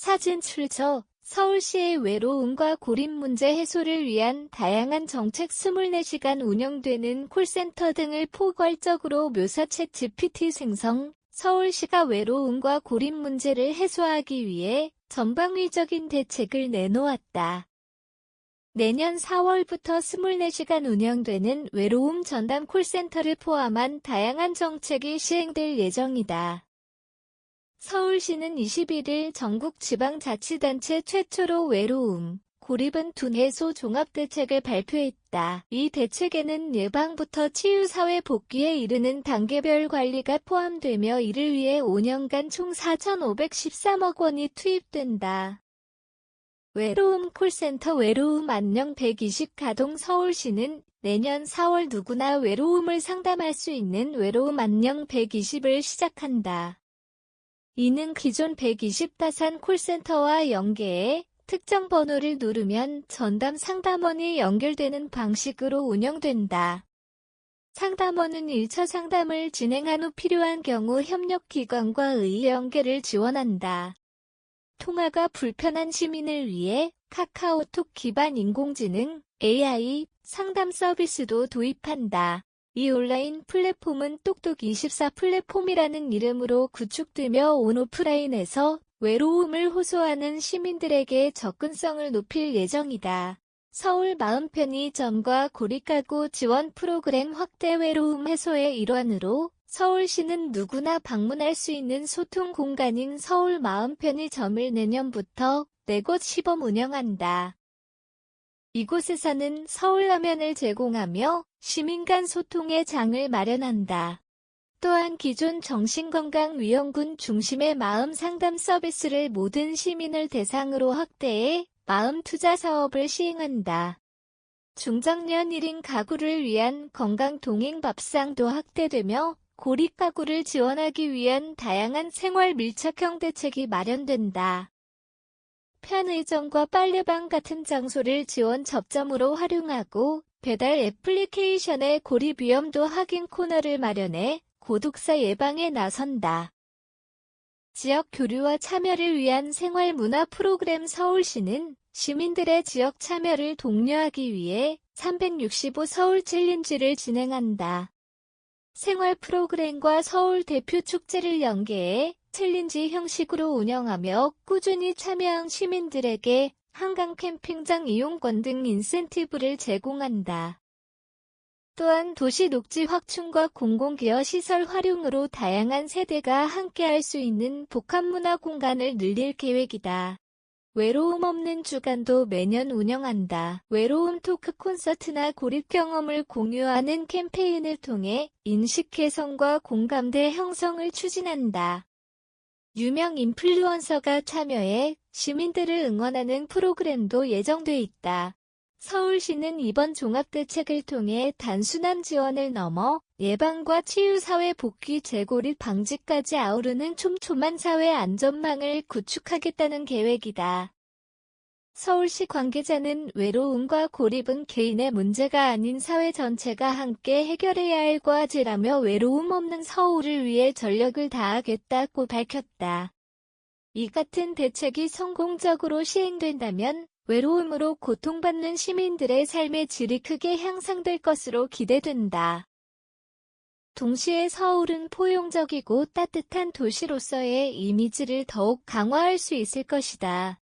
사진 출처 서울시의 외로움과 고립 문제 해소를 위한 다양한 정책 24시간 운영되는 콜센터 등을 포괄적으로 묘사 챗 GPT 생성, 서울시가 외로움과 고립 문제를 해소하기 위해 전방위적인 대책을 내놓았다. 내년 4월부터 24시간 운영되는 외로움 전담 콜센터를 포함한 다양한 정책이 시행될 예정이다. 서울시는 21일 전국 지방자치단체 최초로 외로움, 고립은 둔해소 종합대책을 발표했다. 이 대책에는 예방부터 치유사회 복귀에 이르는 단계별 관리가 포함되며 이를 위해 5년간 총 4,513억 원이 투입된다. 외로움 콜센터 외로움 안녕 120 가동 서울시는 내년 4월 누구나 외로움을 상담할 수 있는 외로움 안녕 120을 시작한다. 이는 기존 120 다산 콜센터와 연계해 특정 번호를 누르면 전담 상담원이 연결되는 방식으로 운영된다. 상담원은 1차 상담을 진행한 후 필요한 경우 협력기관과의 연계를 지원한다. 통화가 불편한 시민을 위해 카카오톡 기반 인공지능 AI 상담 서비스도 도입한다. 이 온라인 플랫폼은 똑똑24 플랫폼이라는 이름으로 구축되며 온오프라인에서 외로움을 호소하는 시민들에게 접근성을 높일 예정이다. 서울 마음 편의점과 고립가구 지원 프로그램 확대 외로움 해소의 일환으로 서울시는 누구나 방문할 수 있는 소통 공간인 서울 마음 편의점을 내년부터 네곳 시범 운영한다. 이곳에서는 서울 라면을 제공하며 시민 간 소통의 장을 마련한다. 또한 기존 정신건강위원군 중심의 마음 상담 서비스를 모든 시민을 대상으로 확대해 마음 투자 사업을 시행한다. 중장년 1인 가구를 위한 건강 동행 밥상도 확대되며 고립 가구를 지원하기 위한 다양한 생활 밀착형 대책이 마련된다. 편의점과 빨래방 같은 장소를 지원 접점으로 활용하고 배달 애플리케이션의 고립 위험도 확인 코너를 마련해 고독사 예방에 나선다. 지역 교류와 참여를 위한 생활 문화 프로그램 서울시는 시민들의 지역 참여를 독려하기 위해 365 서울 챌린지를 진행한다. 생활 프로그램과 서울 대표 축제를 연계해 챌린지 형식으로 운영하며 꾸준히 참여한 시민들에게 한강 캠핑장 이용권 등 인센티브를 제공한다. 또한 도시 녹지 확충과 공공기여 시설 활용으로 다양한 세대가 함께할 수 있는 복합문화 공간을 늘릴 계획이다. 외로움 없는 주간도 매년 운영한다. 외로움 토크 콘서트나 고립 경험을 공유하는 캠페인을 통해 인식 개선과 공감대 형성을 추진한다. 유명 인플루언서가 참여해 시민들을 응원하는 프로그램도 예정돼 있다. 서울시는 이번 종합대책을 통해 단순한 지원을 넘어 예방과 치유사회 복귀 재고립 방지까지 아우르는 촘촘한 사회 안전망을 구축하겠다는 계획이다. 서울시 관계자는 외로움과 고립은 개인의 문제가 아닌 사회 전체가 함께 해결해야 할 과제라며 외로움 없는 서울을 위해 전력을 다하겠다고 밝혔다. 이 같은 대책이 성공적으로 시행된다면 외로움으로 고통받는 시민들의 삶의 질이 크게 향상될 것으로 기대된다. 동시에 서울은 포용적이고 따뜻한 도시로서의 이미지를 더욱 강화할 수 있을 것이다.